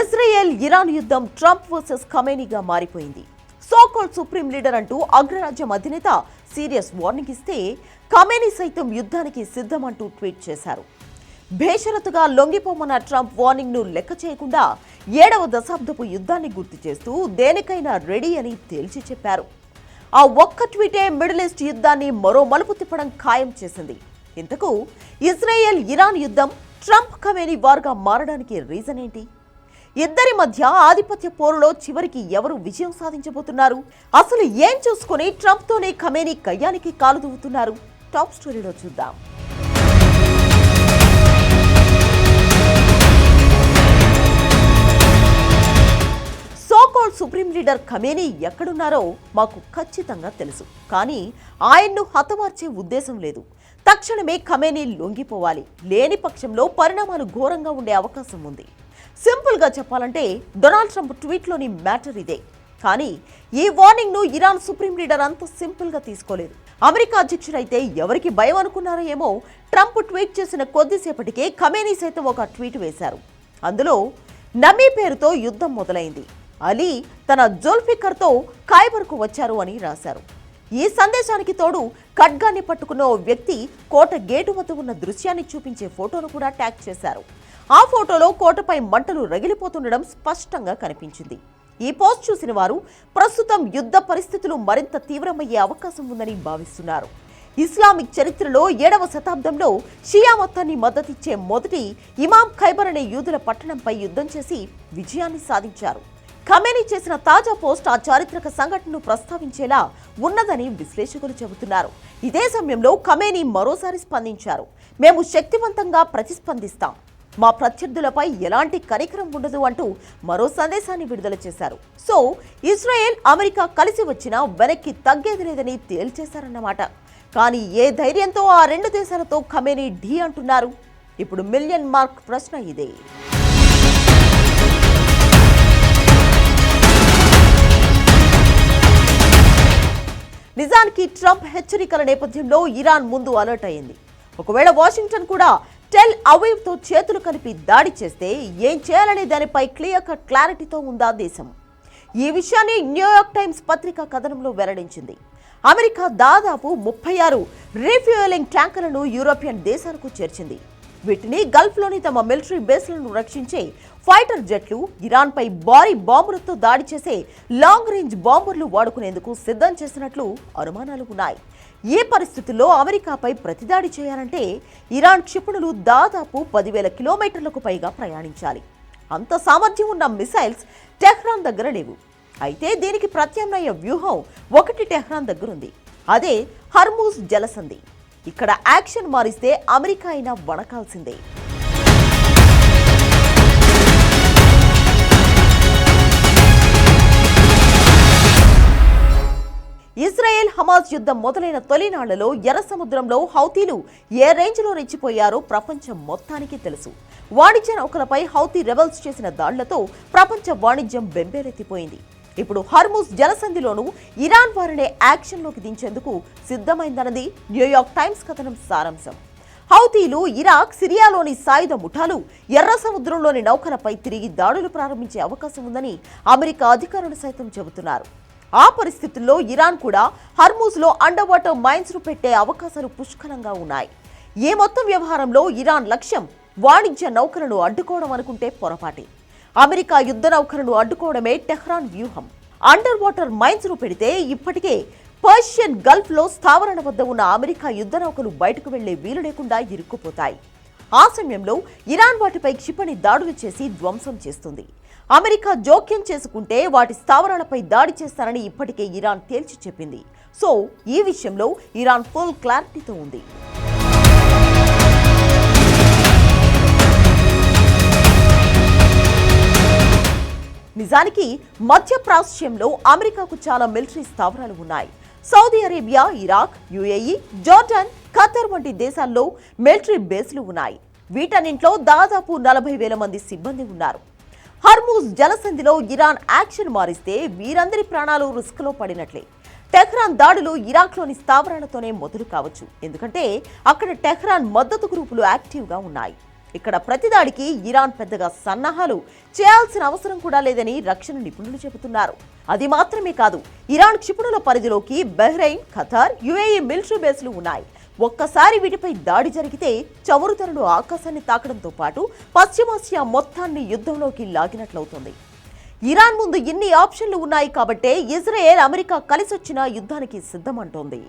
Israel Iran యుద్ధం Trump versus ఖమేనీగా మారిపోయింది. సోకోల్ సుప్రీం లీడర్ అంటూ అగ్రరాజ్యం అధినేత సీరియస్ వార్నింగ్ ఇస్తే ఖమేనీ సైతం యుద్ధానికి సిద్ధమంటూ ట్వీట్ చేశారు. భేషరతుగా లొంగిపోమన్న ట్రంప్ వార్నింగ్ను లెక్క చేయకుండా ఏడవ దశాబ్దపు యుద్ధాన్ని గుర్తు చేస్తూ దేనికైనా రెడీ అని తేల్చి చెప్పారు. ఆ ఒక్క ట్వీటే మిడిల్ ఈస్ట్ యుద్ధాన్ని మరో మలుపు తిప్పడం ఖాయం చేసింది. ఇంతకు ఇజ్రాయెల్ ఇరాన్ యుద్ధం ట్రంప్ కమేని వార్గా మారడానికి రీజన్ ఏంటి? ఇద్దరి మధ్య ఆధిపత్య పోరులో చివరికి ఎవరు విజయం సాధించబోతున్నారు? అసలు ఏం చూసుకుని ట్రంప్తోనే ఖమేని కయ్యానికి కాలు దువ్వుతున్నారు టాప్ స్టోరీలో చూద్దాం. సుప్రీం లీడర్ ఖమేనీ ఎక్కడున్నారో మాకు ఖచ్చితంగా తెలుసు. కానీ ఆయన్ను హతమార్చే ఉద్దేశం లేదు. తక్షణమే ఖమేనీ లొంగిపోవాలి. లేని పక్షంలో పరిణామాలు ఘోరంగా ఉండే అవకాశం ఉంది. సింపుల్గా చెప్పాలంటే డొనాల్డ్ ట్రంప్ ట్వీట్లోని మ్యాటర్ ఇదే. కానీ ఈ వార్నింగ్ను ఇరాన్ సుప్రీం లీడర్ అంత సింపుల్గా తీసుకోలేదు. అమెరికా అధ్యక్షుడైతే ఎవరికి భయం అనుకున్నారో ఏమో ట్రంప్ ట్వీట్ చేసిన కొద్దిసేపటికే ఖమేనీ సైతం ఒక ట్వీట్ వేశారు. అందులో నమీ పేరుతో యుద్ధం మొదలైంది. అలీ తన జోల్ఫికర్తో ఖైబర్కు వచ్చారు అని రాశారు. ఈ సందేశానికి తోడు ఖడ్గాన్ని పట్టుకున్న ఓ వ్యక్తి కోట గేటు వద్ద ఉన్న దృశ్యాన్ని చూపించే ఫోటోను కూడా ట్యాగ్ చేశారు. ఆ ఫోటోలో కోటపై మంటలు రగిలిపోతుండడం స్పష్టంగా కనిపించింది. ఈ పోస్ట్ చూసిన వారు ప్రస్తుతం యుద్ధ పరిస్థితులు మరింత తీవ్రమయ్యే అవకాశం ఉందని భావిస్తున్నారు. ఇస్లామిక్ చరిత్రలో ఏడవ శతాబ్దంలో షియా మొత్తాన్ని మద్దతిచ్చే మొదటి ఇమాం ఖైబర్ అనే యూదుల పట్టణంపై యుద్ధం చేసి విజయాన్ని సాధించారు. ఖమేనీ చేసిన తాజా పోస్ట్ ఆ చారిత్రక సంఘటనను ప్రస్తావించేలా ఉన్నదని విశ్లేషకులు చెబుతున్నారు. ఇదే సమయంలో ఖమేనీ మరోసారి స్పందించారు. మేము శక్తివంతంగా ప్రతిస్పందిస్తాం. మా ప్రత్యర్థులపై ఎలాంటి కనికరం ఉండదు అంటూ మరో సందేశాన్ని విడుదల చేశారు. సో ఇజ్రాయెల్ అమెరికా కలిసి వచ్చినా వెనక్కి తగ్గేది లేదని తేల్చేశారన్నమాట. కానీ ఏ ధైర్యంతో ఆ రెండు దేశాలతో ఖమేనీ ఢీ అంటున్నారు? ఇప్పుడు మిలియన్ మార్క్ ప్రశ్న ఇదే. నిజానికి ట్రంప్ హెచ్చరికల నేపథ్యంలో ఇరాన్ ముందు అలర్ట్ అయింది. ఒకవేళ వాషింగ్టన్ కూడా టెల్ అవీవ్తో చేతులు కలిపి దాడి చేస్తే ఏం చేయాలనే దానిపై క్లియర్ కట్ క్లారిటీతో ఉందా దేశం? ఈ విషయాన్ని న్యూయార్క్ టైమ్స్ పత్రిక కథనంలో వెల్లడించింది. అమెరికా దాదాపు ముప్పై ఆరు రీఫ్యూయలింగ్ ట్యాంకులను యూరోపియన్ దేశాలకు చేర్చింది. వీటిని గల్ఫ్లోని తమ మిలిటరీ బేస్లను రక్షించే ఫైటర్ జెట్లు ఇరాన్పై భారీ బాంబులతో దాడి చేసే లాంగ్ రేంజ్ బాంబర్లు వాడుకునేందుకు సిద్ధం చేసినట్లు అనుమానాలు ఉన్నాయి. ఏ పరిస్థితుల్లో అమెరికాపై ప్రతిదాడి చేయాలంటే ఇరాన్ క్షిపణులు దాదాపు పదివేల కిలోమీటర్లకు పైగా ప్రయాణించాలి. అంత సామర్థ్యం ఉన్న మిసైల్స్ టెహ్రాన్ దగ్గర లేవు. అయితే దీనికి ప్రత్యామ్నాయ వ్యూహం ఒకటి టెహ్రాన్ దగ్గరుంది. అదే హర్మూజ్ జలసంధి. ఇక్కడ యాక్షన్ మారిస్తే అమెరికా అయినా వణకాల్సిందే. ఇజ్రాయెల్ హమాజ్ యుద్ధం మొదలైన తొలినాళ్ళలో ఎర్ర సముద్రంలో హౌతీలు ఏ రేంజ్లో రెచ్చిపోయారో ప్రపంచం మొత్తానికి తెలుసు. వాణిజ్య నౌకలపై హౌతీ రెబల్స్ చేసిన దాడులతో ప్రపంచ వాణిజ్యం బెంబేలెత్తిపోయింది. ఇప్పుడు హర్ముస్ జలసంధిలోనూ ఇరాన్ వారినే యాక్షన్లోకి దించేందుకు సిద్ధమైందన్నది న్యూయార్క్ టైమ్స్ కథనం సారాంశం. హౌతీలు ఇరాక్ సిరియాలోని సాయుధ ముఠాలు ఎర్ర సముద్రంలోని నౌకలపై తిరిగి దాడులు ప్రారంభించే అవకాశం ఉందని అమెరికా అధికారులు సైతం చెబుతున్నారు. ఆ పరిస్థితుల్లో ఇరాన్ కూడా హర్మూజ్లో అండర్ వాటర్ మైన్స్ను పెట్టే అవకాశాలు పుష్కలంగా ఉన్నాయి. ఏ మొత్తం వ్యవహారంలో ఇరాన్ లక్ష్యం వాణిజ్య నౌకలను అడ్డుకోవడం అనుకుంటే పొరపాటే. అమెరికా యుద్ధ నౌకలను అడ్డుకోవడమే టెహ్రాన్ వ్యూహం. అండర్ వాటర్ మైన్స్ను పెడితే ఇప్పటికే పర్షియన్ గల్ఫ్లో స్థావరణ వద్ద ఉన్న అమెరికా యుద్ధ నౌకలు బయటకు వెళ్ళే వీలు లేకుండా ఇరుక్కుపోతాయి. ఆ సమయంలో ఇరాన్ వాటిపై క్షిపణి దాడులు చేసి ధ్వంసం చేస్తుంది. అమెరికా జోక్యం చేసుకుంటే వాటి స్థావరాలపై దాడి చేస్తారని ఇప్పటికే ఇరాన్ తేల్చి చెప్పింది. సో ఈ విషయంలో ఇరాన్ ఫుల్ క్లారిటీతో ఉంది. నిజానికి మధ్య ప్రాచ్యంలో అమెరికాకు చాలా మిలిటరీ స్థావరాలు ఉన్నాయి. Saudi Arabia Iraq UAE Jordan Qatar వంటి దేశాల్లో మిలిటరీ బేస్లు ఉన్నాయి. వీటన్నింట్లో దాదాపు నలభై వేల మంది సిబ్బంది ఉన్నారు. హర్మూజ్ జలసంధిలో ఇరాన్ యాక్షన్ మారిస్తే వీరందరి ప్రాణాలు రిస్క్లో పడినట్లే. టెహ్రాన్ దాడులు ఇరాక్లోని స్థావరాలతోనే మొదలు కావచ్చు. ఎందుకంటే అక్కడ టెహ్రాన్ మద్దతు గ్రూపులు యాక్టివ్గా ఉన్నాయి. ఇక్కడ ప్రతిదాడికి ఇరాన్ పెద్దగా సన్నాహాలు చేయాల్సిన అవసరం కూడా లేదని రక్షణ నిపుణులు చెబుతున్నారు. అది మాత్రమే కాదు ఇరాన్ క్షిపణుల పరిధిలోకి బహ్రెయిన్ ఖతార్ యుఏఈ మిలిటరీ బేస్లు ఉన్నాయి. ఒక్కసారి వీటిపై దాడి జరిగితే చమురు ఆకాశాన్ని తాకడంతో పాటు పశ్చిమాసియా మొత్తాన్ని యుద్ధంలోకి లాగినట్లవుతుంది. ఇరాన్ ముందు ఇన్ని ఆప్షన్లు ఉన్నాయి కాబట్టే ఇజ్రాయెల్ అమెరికా కలిసొచ్చిన యుద్ధానికి సిద్ధమంటోంది.